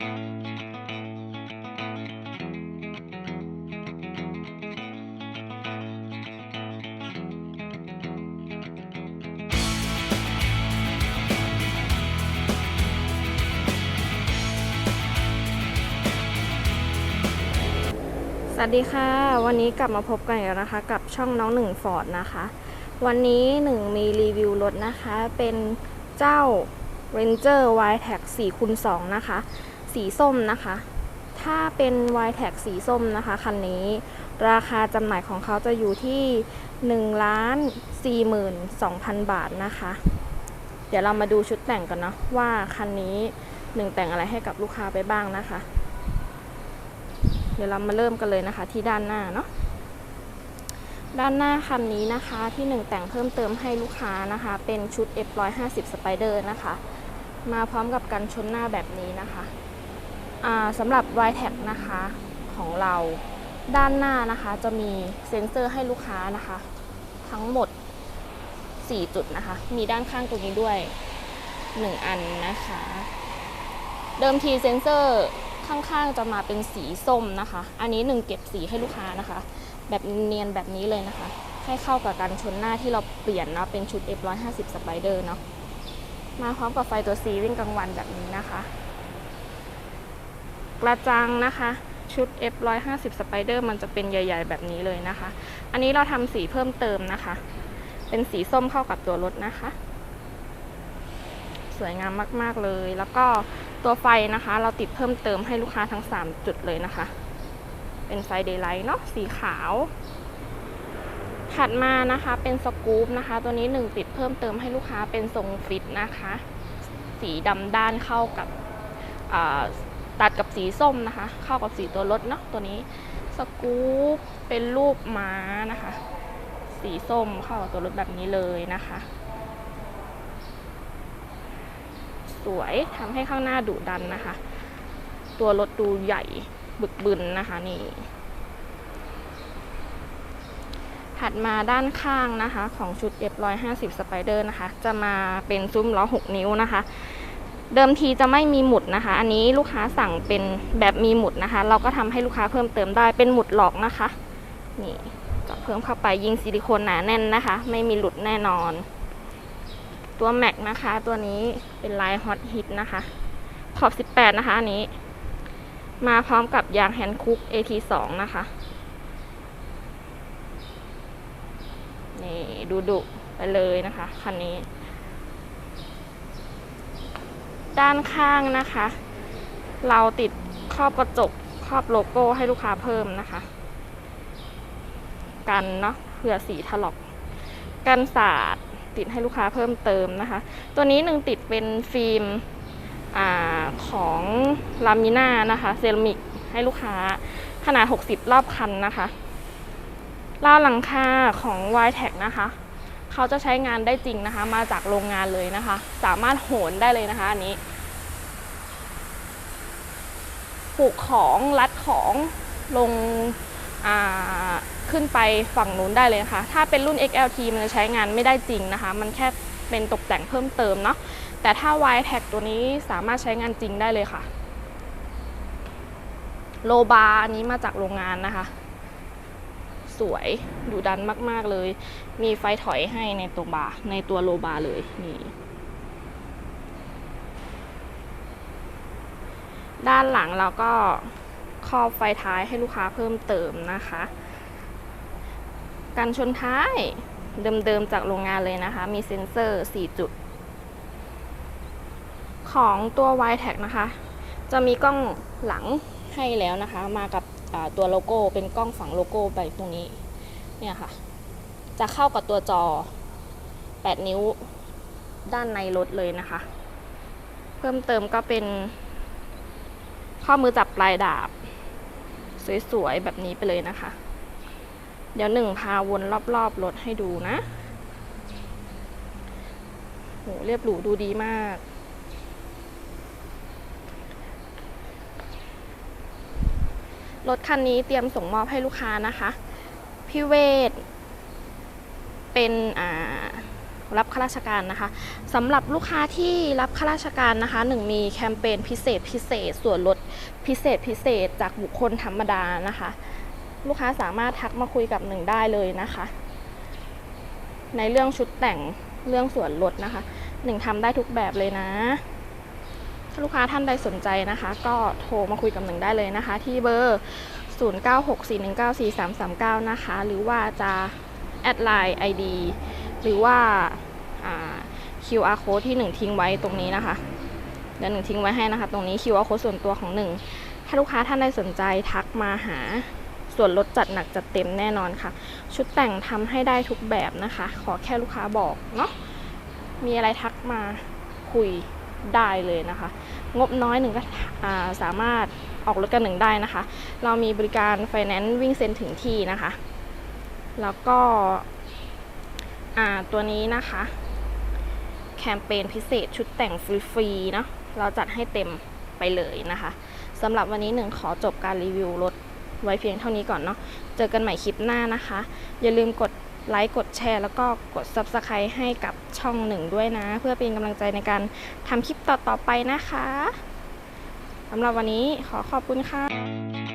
สวัสดีค่ะ วันนี้กลับมาพบกันอีกแล้วนะคะ กับช่องน้องหนึ่งฟอร์ดนะคะ วันนี้หนึ่งมีรีวิวรถนะคะ เป็นเจ้า Ranger y t a g 4คูณ2นะคะ สีส้มนะคะ ถ้าเป็น y t a g สีส้มนะคะ คันนี้ ราคาจำหน่ายของเขาจะอยู่ที่ 1 ล้าน 42,000 บาทนะคะ เดี๋ยวเรามาดูชุดแต่งกันเนาะว่าคันนี้หนึ่งแต่งอะไรให้กับลูกค้าไปบ้างนะคะ เดี๋ยวเรามาเริ่มกันเลยนะคะ ที่ด้านหน้าเนาะด้านหน้าคันนี้นะคะที่หนึ่งแต่งเพิ่มเติมให้ลูกค้านะคะ เป็นชุด F150 Spider นะคะ มาพร้อมกับกันชนหน้าแบบนี้นะคะ สำหรับ y t a g นะคะของเราด้านหน้านะคะจะมีเซ็นเซอร์ให้ลูกค้านะคะ ทั้งหมด 4 จุดนะคะ มีด้านข้างตรงนี้ด้วย 1 อันนะคะ เดิมทีเซ็นเซอร์ข้างๆจะมาเป็นสีส้มนะคะ อันนี้หนึ่งเก็บสีให้ลูกค้านะคะ แบบเนียนแบบนี้เลยนะคะ ให้เข้ากับการชนหน้าที่เราเปลี่ยนเนาะเป็นชุด F150 Spider เนาะมาพร้อมกับไฟตัว C วิ่งกลางวันแบบนี้นะคะ กระจังนะคะชุด F150 Spider มันจะเป็นใหญ่ ๆ แบบนี้เลยนะคะ อันนี้เราทำสีเพิ่มเติมนะคะ เป็นสีส้มเข้ากับตัวรถนะคะ สวยงามมากๆเลย แล้วก็ตัวไฟนะคะ เราติดเพิ่มเติมให้ลูกค้าทั้ง 3 จุดเลยนะคะ เป็นไฟเดย์ไลท์เนาะสีขาว ถัดมานะคะเป็นสกู๊ปนะคะ ตัวนี้หนึ่งติดเพิ่มเติมให้ลูกค้าเป็นทรงฟิตนะคะ สีดำด้านเข้ากับ ตัดกับสีส้มนะคะ เข้ากับสีตัวรถเนาะตัวนี้สกู๊ปเป็นรูปม้านะคะ สีส้มเข้ากับตัวรถแบบนี้เลยนะคะ สวยทำให้ข้างหน้าดุดันนะคะ ตัวรถดูใหญ่บึกบึนนะคะนี่ถัดมาด้านข้างนะคะ ของชุด F150 Spider นะคะ จะมาเป็นซุ้มล้อ 6 นิ้วนะคะ เดิมทีจะไม่มีหมุดนะคะ อันนี้ลูกค้าสั่งเป็นแบบมีหมุดนะคะ เราก็ทำให้ลูกค้าเพิ่มเติมได้เป็นหมุดหลอกนะคะ นี่จะเพิ่มเข้าไปยิงซิลิโคนหนาแน่นนะคะ ไม่มีหลุดแน่นอน ตัวแม็กนะคะ ตัวนี้เป็นลายฮอตฮิตนะคะ ขอบ 18 นะคะอันนี้ มาพร้อมกับยางแฮนด์คุก AT2 นะคะนี่ดูดุไปเลยนะคะคันนี้ ด้านข้างนะคะ เราติดครอบกระจกครอบโลโก้ให้ลูกค้าเพิ่มนะคะ กันเนาะเผื่อสีถลอก กันสาดติดให้ลูกค้าเพิ่มเติมนะคะ ตัวนี้หนึ่งติดเป็นฟิล์มอของลามิน่านะคะเซรามิกให้ลูกค้าขนาด 60 รอบคันนะคะราหลังคาของ y t e c นะคะ เขาจะใช้งานได้จริงนะคะ มาจากโรงงานเลยนะคะ สามารถโหนได้เลยนะคะอันนี้ผูกของรัดของลงขึ้นไปฝั่งนู้นได้เลยนะคะ ถ้าเป็นรุ่น XLT มันจะใช้งานไม่ได้จริงนะคะ มันแค่เป็นตกแต่งเพิ่มเติมเนาะ แต่ถ้า y t a g ตัวนี้สามารถใช้งานจริงได้เลยค่ะ โลบาร์อันนี้มาจากโรงงานนะคะ สวยดูดันมาก ๆเลย มีไฟถอยให้ในตัวบาร์ในตัวโลบาร์เลยนี่ด้านหลังเราก็ครอบไฟท้ายให้ลูกค้าเพิ่มเติมนะคะ กันชนท้ายเดิมๆจากโรงงานเลยนะคะ มีเซ็นเซอร์ 4 จุด ของตัว y t a g นะคะ จะมีกล้องหลังให้แล้วนะคะ มากับ ตัวโลโก้เป็นกล้องฝังโลโก้ไปตรงนี้เนี่ยค่ะ จะเข้ากับตัวจอ 8 นิ้วด้านในรถเลยนะคะ เพิ่มเติมก็เป็น ข้อมือจับปลายดาบ สวยๆ แบบนี้ไปเลยนะคะ เดี๋ยวหนึ่งพาวนรอบๆรถให้ดูนะโหเรียบหรูดูดีมาก รถคันนี้เตรียมส่งมอบให้ลูกค้านะคะ พี่เวทเป็นรับข้าราชการนะคะสำหรับลูกค้าที่รับข้าราชการนะคะหนึ่งมีแคมเปญพิเศษพิเศษ ส่วนลดพิเศษพิเศษจากบุคคลธรรมดานะคะ ลูกค้าสามารถทักมาคุยกับหนึ่งได้เลยนะคะ ในเรื่องชุดแต่งเรื่องส่วนลดนะคะหนึ่งทำได้ทุกแบบเลยนะ ถ้าลูกค้าท่านใดสนใจนะคะ ก็โทรมาคุยกับหนึ่งได้เลยนะคะ ที่เบอร์ 0964194339 นะคะ หรือว่าจะแอดไลน์ ID หรือว่าอ่า QR code ที่หนึ่งทิ้งไว้ตรงนี้นะคะเดี๋ยวหนึ่งทิ้งไว้ให้นะคะ ตรงนี้ QR code ส่วนตัวของหนึ่งถ้าลูกค้าท่านใดสนใจทักมาหาส่วนลดจัดหนักจัดเต็มแน่นอนค่ะ ชุดแต่งทำให้ได้ทุกแบบนะคะ ขอแค่ลูกค้าบอกเนาะมีอะไรทักมาคุย ได้เลยนะคะ งบน้อยหนึ่งก็สามารถออกรถกันหนึ่งได้นะคะ เรามีบริการไฟแนนซ์วิ่งเซ็นถึงที่นะคะ แล้วก็ตัวนี้นะคะ แคมเปญพิเศษชุดแต่งฟรีๆเนาะเราจัดให้เต็มไปเลยนะคะสำหรับวันนี้หนึ่งขอจบการรีวิวรถไว้เพียงเท่านี้ก่อนเนาะ เจอกันใหม่คลิปหน้านะคะ อย่าลืมกด ไลค์กดแชร์ แล้วก็กด Subscribe ให้กับช่องหนึ่งด้วยนะ เพื่อเป็นกำลังใจในการทำคลิปต่อๆไปนะคะสำหรับวันนี้ขอขอบคุณค่ะ